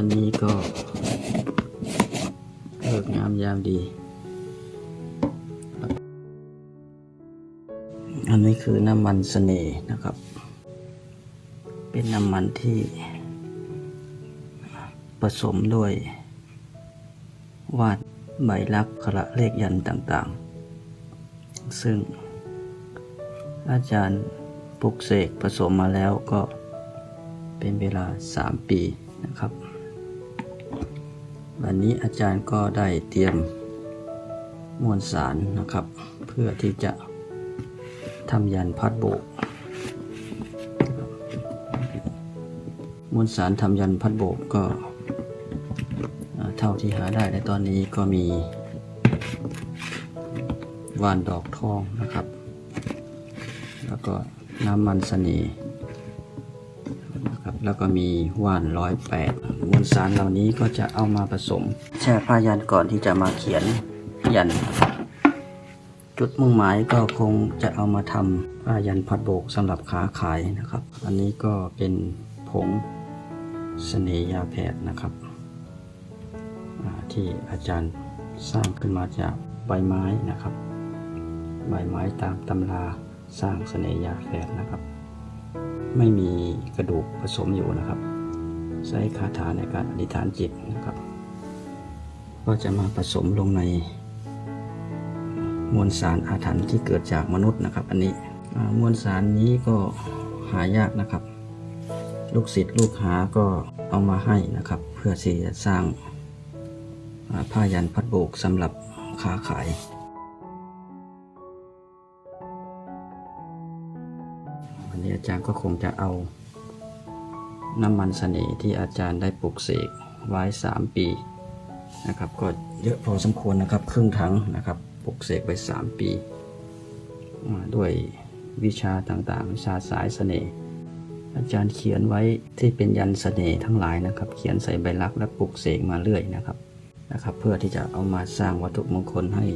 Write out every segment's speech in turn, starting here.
วันนี้ก็เลิกงามยามดี อันนี้คือน้ำมันเสน่ห์นะครับ เป็นน้ำมันที่ผสมด้วย วาดใบลักษณ์ขระเลขยันต์ต่างๆ ซึ่งอาจารย์ปลุกเสกผสมมาแล้วก็เป็นเวลา 3 ปีนะครับ วันนี้อาจารย์ก็ได้เตรียมมวลสารนะครับ เพื่อที่จะทำยันพัดโบกมวลสารทำยันพัดโบกก็เท่าที่หาได้ในตอนนี้ก็มีว่านดอกทองนะครับ แล้วก็น้ำมันสน่ห์นะครับแล้วก็มีว่านร้อยแปด มวลสารเหล่านี้ก็จะเอามาผสม แช่ผ้ายันก่อนที่จะมาเขียนยัน จุดมุ่งหมายก็คงจะเอามาทำผ้ายันพัดโบกสำหรับขาขายนะครับ อันนี้ก็เป็นผงเสน่ยาแพทย์นะครับ ที่อาจารย์สร้างขึ้นมาจากใบไม้นะครับ ใบไม้ตามตำราสร้างเสน่ยาแพทย์นะครับ ไม่มีกระดูกผสมอยู่นะครับ ใช้คาถาในการอธิษฐานจิตนะครับ ก็จะมาผสมลงในมวลสารอาถรรพ์ที่เกิดจากมนุษย์นะครับ อันนี้มวลสารนี้ก็หายากนะครับ ลูกศิษย์ลูกหาก็เอามาให้นะครับ เพื่อที่จะสร้างผ้ายันพัดโบกสำหรับค้าขาย วันนี้อาจารย์ก็คงจะเอา น้ำมันเสน่ห์ที่อาจารย์ได้ปลูกเสกไว้ 3 ปีนะครับ ก็เยอะพอสมควรนะครับ ครึ่งถังนะครับปลูกเสกไว้ 3 ปีอ่าด้วยวิชาต่างๆ วิชาสายเสน่ห์อาจารย์เขียนไว้ที่เป็นยันเสน่ห์ทั้งหลายนะครับ เขียนใส่ใบลักษณ์และปลูกเสกมาเรื่อยนะครับนะครับ เพื่อที่จะเอามาสร้างวัตถุมงคลให้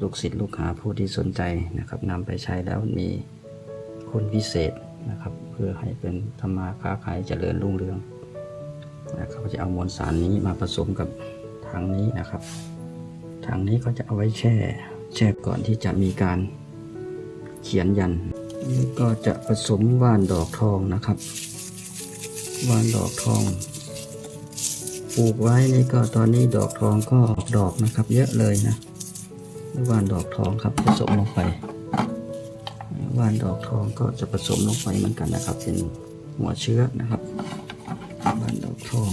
ลูกศิษย์ลูกหาผู้ที่สนใจนะครับนำไปใช้แล้วมีคุณพิเศษ นะครับ เพื่อให้เป็นธรรมาค้าขายเจริญรุ่งเรืองนะครับจะเอามวลสารนี้มาผสมกับถังนี้นะครับถังนี้ก็จะเอาไว้แช่แช่ก่อนที่จะมีการเขียนยันนี่ก็จะผสมว่านดอกทองนะครับ ว่านดอกทองปลูกไว้นี่ก็ตอนนี้ดอกทองก็ออกดอกนะครับ เยอะเลยนะว่านดอกทองครับผสมลงไป ว่านดอกทองก็จะผสมลงไปเหมือนกันนะครับ เป็นหัวเชื้อนะครับว่านดอกทอง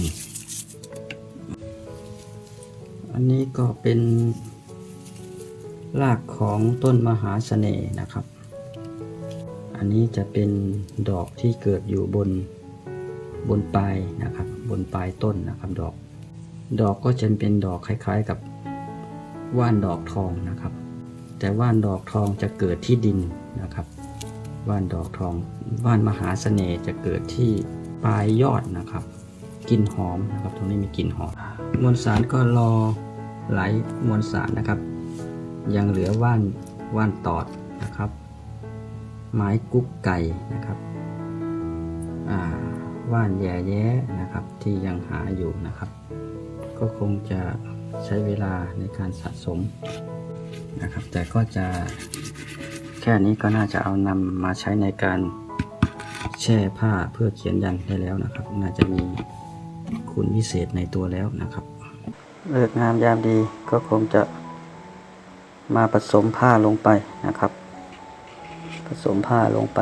อันนี้ก็เป็นรากของต้นมหาเสน่ห์นะครับ อันนี้จะเป็นดอกที่เกิดอยู่บนบนปลายนะครับ บนปลายต้นนะครับดอก ดอกก็จะเป็นดอกคล้าย ๆ กับว่านดอกทองนะครับ แต่ว่านดอกทองจะเกิดที่ดินนะครับ ว่านดอกทอง ว่านมหาเสน่ห์จะเกิดที่ปลายยอดนะครับกลิ่นหอมนะครับ ตรงนี้มีกลิ่นหอม มวลสารก็รอไหลมวลสารนะครับ ยังเหลือว่านว่านตอดนะครับ ไม้กุ๊กไก่นะครับว่านแย่แย้นะครับที่ยังหาอยู่นะครับ ก็คงจะใช้เวลาในการสะสม นะครับ แต่ก็จะแค่นี้ก็น่าจะเอานำมาใช้ในการแช่ผ้าเพื่อเขียนยันได้แล้วนะครับ น่าจะมีคุณวิเศษในตัวแล้วนะครับเลิกงามยามดีก็คงจะมาผสมผ้าลงไปนะครับ ผสมผ้าลงไป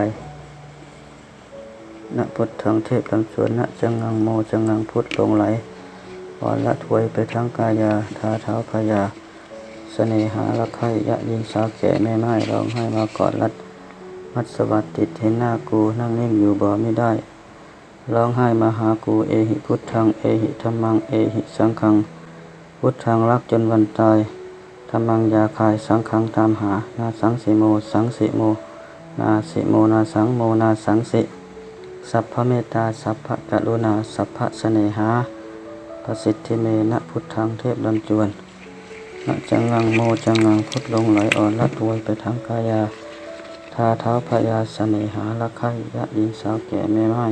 ณพุทธังเทพลำสวนณจังงังโมจังงังพุทธลงไหลอ่อนละถวยไปทั้งกายาทาเท้าพยา เสน่หาละไข่ยะยิงสาวแก่แม่ไม้ร้องไห้มากอดรัด มัดสวัสดติดเห็นหน้ากูนั่งนิ่งอยู่บ่ไม่ได้ ร้องไห้มาหากูเอหิพุทธังเอหิธรรมังเอหิสังฆัง พุทธังรักจนวันตายธรรมังยาคายสังฆังตามหา นาสังสิโม สังสิโม นาสิโมนาสังโมนาสังสิสัพพเมตตาสัพพกรุณาสัพพเสนหาประสิทธิเมนะพุทธังเทพลำจวน นะจังงังโมจังงังพุทลงไหลอ่อนละถวยไปทางกายาทาเท้าพยาเสน่หาละไข่ยะหญิงสาวแก่แม่ไม้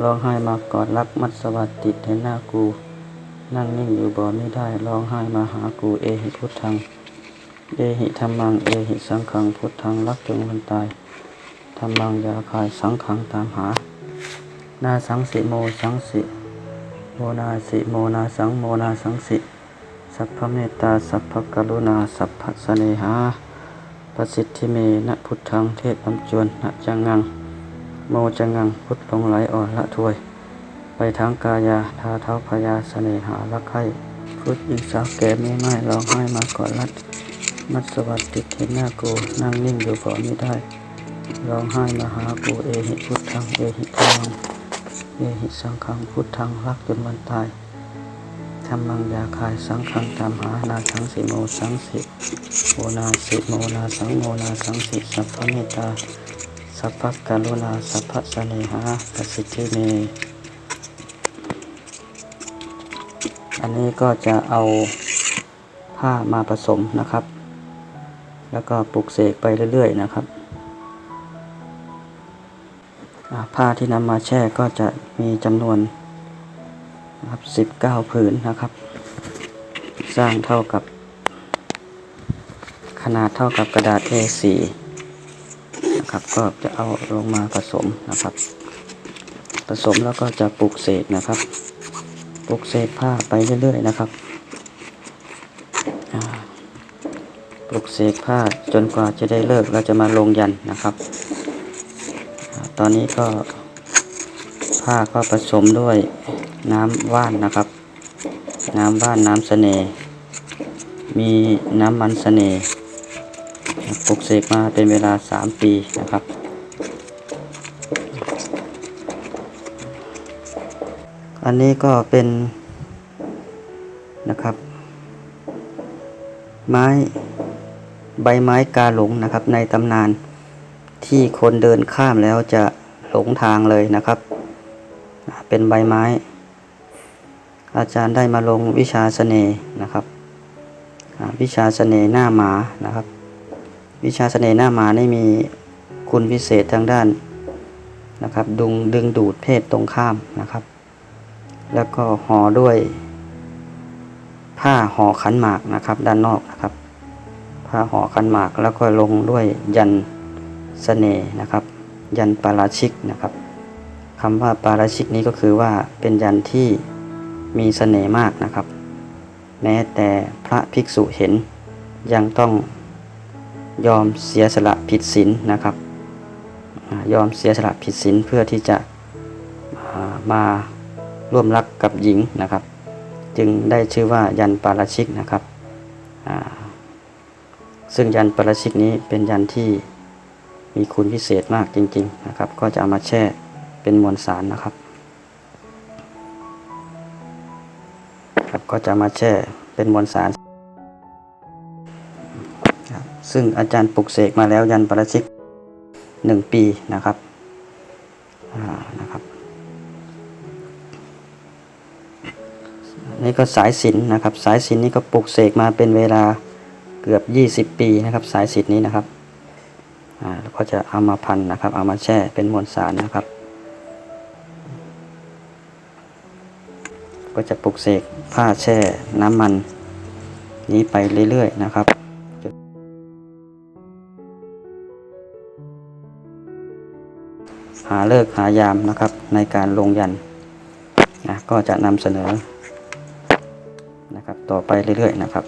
ร้องไห้มากอดรักมัดสวัสดติดเห็นหน้ากู นั่งนิ่งอยู่บ่ไม่ได้ร้องไห้มาหากูเอหิพุทธัง เอหิธรรมังเอหิสังขังพุทธังรักจนวันตายธรรมังยาคายสังขังตามหา นาสังสิโมสังสิโมนาสิโมนาสังโมนาสังสิ สัพพเมตตา สัพพกรุณา สัพพสเนหาประสิทธิเมนะพุทธังเทพบำจวนนะจังงัง โมจังงัง พุทธหลงไหลอ่อนละถวย ไปทางกายาทาเท้าพยาเสนหาละไข่พุทธหญิงสาวแก่ไม่ไม้ร้องไห้มาก่อนรัด มัดสวัสดิเห็นหน้ากูนั่งนิ่งอยู่บ่อไม่ได้ร้องไห้มาหากูเอหิพุทธัง เอหิธังเอหิสังขังพุทธังรักจนวันตาย รมังยาคายสังขังตามหานาสังสิโมสังสิโมนาสิโมนาสังโมนาสังสิสัพพเมตตาสัพพกรุณาสัพพสเนหาปสิทธิเมอันนี้ก็จะเอาผ้ามาผสมนะครับ แล้วก็ปลุกเสกไปเรื่อยๆนะครับผ้าที่นำมาแช่ก็จะมีจำนวน นะครับ 19 ผืนนะครับ สร้างเท่ากับ ขนาดเท่ากับกระดาษ A4 นะครับ ก็จะเอาลงมาผสมนะครับ ผสมแล้วก็จะปลุกเสกนะครับ ปลุกเสกผ้าไปเรื่อยๆนะครับปลุกเสกผ้าจนกว่าจะได้เลิกเราจะมาลงยันนะครับ ตอนนี้ก็ผ้าก็ผสมด้วย น้ำว่านนะครับ น้ำว่านน้ำเสน่ห์มีน้ำมันเสน่ห์ปลุกเสกมาเป็นเวลา 3 ปีนะครับ อันนี้ก็เป็นนะครับ ไม้ใบไม้กาหลงนะครับ ในตำนานที่คนเดินข้ามแล้วจะหลงทางเลยนะครับ เป็นใบไม้ อาจารย์ได้มาลงวิชาเสน่ห์นะครับวิชาเสน่ห์หน้าหมานะครับ วิชาเสน่ห์หน้าหมานี่มีคุณพิเศษทางด้านนะครับดึงดึงดูดเพศตรงข้ามนะครับ แล้วก็ห่อด้วยผ้าห่อขันหมากนะครับ ด้านนอกนะครับ ผ้าห่อขันหมากแล้วก็ลงด้วยยันเสน่ห์นะครับ ยันปาราชิกนะครับคำว่าปาราชิกนี้ก็คือว่าเป็นยันที่ มีเสน่ห์มากนะครับ แม้แต่พระภิกษุเห็นยังต้องยอมเสียสละผิดศีลนะครับ ยอมเสียสละผิดศีลเพื่อที่จะมาร่วมรักกับหญิงนะครับ จึงได้ชื่อว่ายันปาราชิกนะครับ ซึ่งยันปาราชิกนี้เป็นยันที่มีคุณพิเศษมากจริง ๆนะครับ ก็จะเอามาแช่เป็นมวลสารนะครับ ครับก็จะมาแช่เป็นมวลสารครับซึ่งอาจารย์ปลุกเสกมาแล้วยันปราชิกหนึ่งปีนะครับนะครับ นี่ก็สายสินนะครับ สายสินนี่ก็ปลุกเสกมาเป็นเวลาเกือบ 20 ปีนะครับ สายสินนี้นะครับอ่าแล้วก็จะเอามาพันนะครับ เอามาแช่เป็นมวลสารนะครับ ก็จะปลุกเสกผ้าแช่น้ำมัน นี้ไปเรื่อยๆนะครับหาเลิกหายามนะครับในการลงยันนะก็จะนำเสนอนะครับต่อไปเรื่อยๆนะครับ